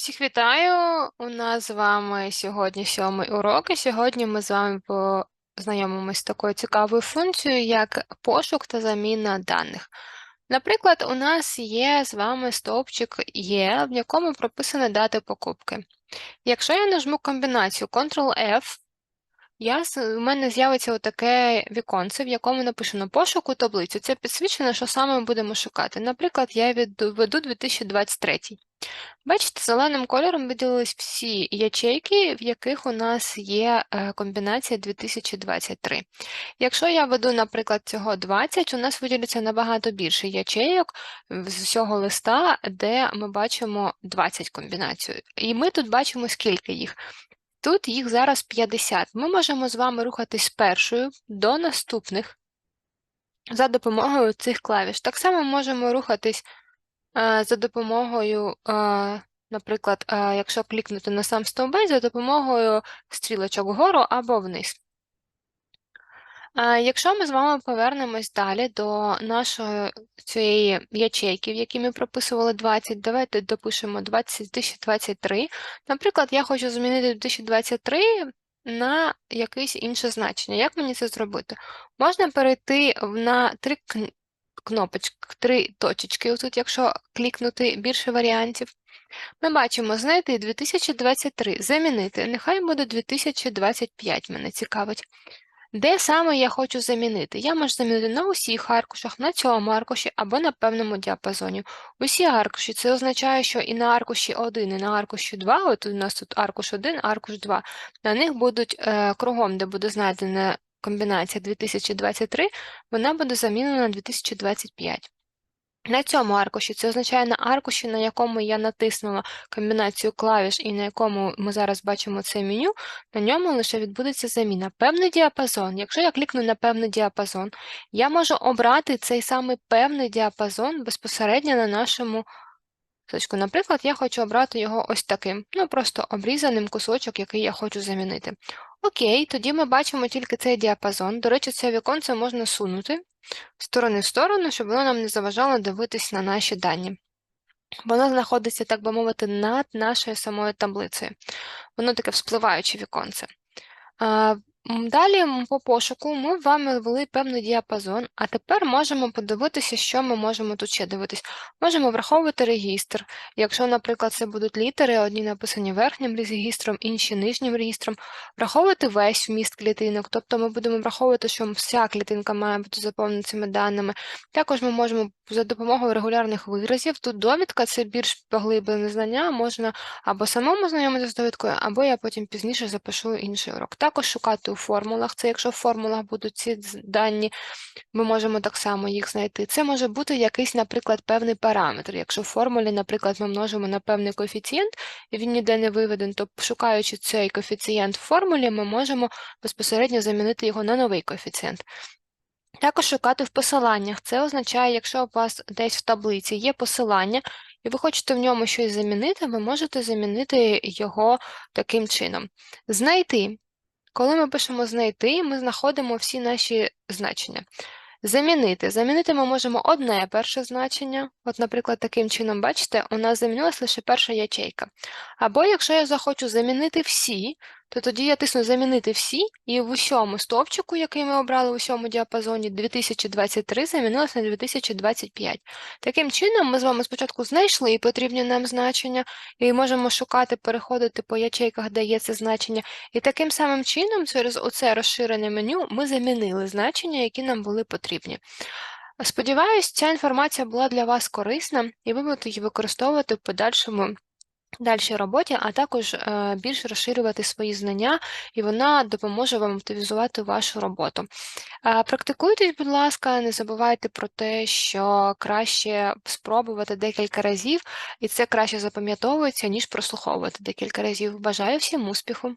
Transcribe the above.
Всіх вітаю! У нас з вами сьогодні сьомий урок, і сьогодні ми з вами познайомимося з такою цікавою функцією, як пошук та заміна даних. Наприклад, у нас є з вами стовпчик Є, в якому прописані дати покупки. Якщо я нажму комбінацію Ctrl-F, я, у мене з'явиться отаке віконце, в якому напишено пошук у таблицю. Це підсвічено, що саме ми будемо шукати. Наприклад, я введу 2023. Бачите, зеленим кольором виділились всі ячейки, в яких у нас є е, комбінація 2023. Якщо я веду, наприклад, цього 20, у нас виділяться набагато більше ячейок з усього листа, де ми бачимо 20 комбінацій. І ми тут бачимо, скільки їх. Тут їх зараз 50. Ми можемо з вами рухатись першою до наступних за допомогою цих клавіш. Так само можемо рухатись е, за допомогою, е, наприклад, е, якщо клікнути на сам стовбець, за допомогою стрілочок вгору або вниз. Якщо ми з вами повернемось далі до нашої цієї ячейки, в якій ми прописували 20, давайте допишемо 2023. Наприклад, я хочу змінити 2023 на якесь інше значення. Як мені це зробити? Можна перейти на три кнопочки, три точечки, тут, якщо клікнути більше варіантів. Ми бачимо знайти 2023, замінити. Нехай буде 2025, мене цікавить. Де саме я хочу замінити? Я можу замінити на усіх аркушах, на цьому аркуші або на певному діапазоні. Усі аркуші це означає, що і на аркуші 1, і на аркуші 2, от у нас тут аркуш 1, аркуш 2, на них будуть е, кругом, де буде знайдена комбінація 2023, вона буде замінена на 2025. На цьому аркуші це означає на аркуші, на якому я натиснула комбінацію клавіш і на якому ми зараз бачимо це меню, на ньому лише відбудеться заміна. Певний діапазон. Якщо я клікну на певний діапазон, я можу обрати цей самий певний діапазон безпосередньо на нашому. Наприклад, я хочу обрати його ось таким, ну просто обрізаним кусочок, який я хочу замінити. Окей, тоді ми бачимо тільки цей діапазон. До речі, це віконце можна сунути сторони в сторону, щоб воно нам не заважало дивитись на наші дані. Воно знаходиться, так би мовити, над нашою самою таблицею. Воно таке вспливаюче віконце. Далі по пошуку ми вами ввели певний діапазон, а тепер можемо подивитися, що ми можемо тут ще дивитись. Можемо враховувати регістр. Якщо, наприклад, це будуть літери, одні написані верхнім регістром, інші нижнім регістром, враховувати весь вміст клітинок, тобто ми будемо враховувати, що вся клітинка має бути заповнена цими даними. Також ми можемо за допомогою регулярних виразів, тут довідка це більш поглиблене знання, можна або самому знайомитися з довідкою, або я потім пізніше запишу інший урок. Також шукати у формулах, це якщо в формулах будуть ці дані, ми можемо так само їх знайти. Це може бути якийсь, наприклад, певний параметр. Якщо в формулі, наприклад, ми множимо на певний коефіцієнт, і він ніде не виведен, то шукаючи цей коефіцієнт в формулі, ми можемо безпосередньо замінити його на новий коефіцієнт. Також шукати в посиланнях. Це означає, якщо у вас десь в таблиці є посилання, і ви хочете в ньому щось замінити, ви можете замінити його таким чином. Знайти. Коли ми пишемо знайти, ми знаходимо всі наші значення. Замінити. Замінити ми можемо одне перше значення. От, наприклад, таким чином, бачите, у нас замінилась лише перша ячейка. Або якщо я захочу замінити всі, то тоді я тисну замінити всі, і в усьому стовпчику, який ми обрали в усьому діапазоні, 2023 замінилося на 2025. Таким чином, ми з вами спочатку знайшли потрібні нам значення, і можемо шукати, переходити по ячейках, де є це значення. І таким самим чином, через оце розширене меню, ми замінили значення, які нам були потрібні. Сподіваюсь, ця інформація була для вас корисна, і ви будете її використовувати в подальшому дальшій роботі, а також е, більш розширювати свої знання, і вона допоможе вам оптимізувати вашу роботу. Практикуйтесь, будь ласка, не забувайте про те, що краще спробувати декілька разів, і це краще запам'ятовується, ніж прослуховувати декілька разів. Бажаю всім успіху!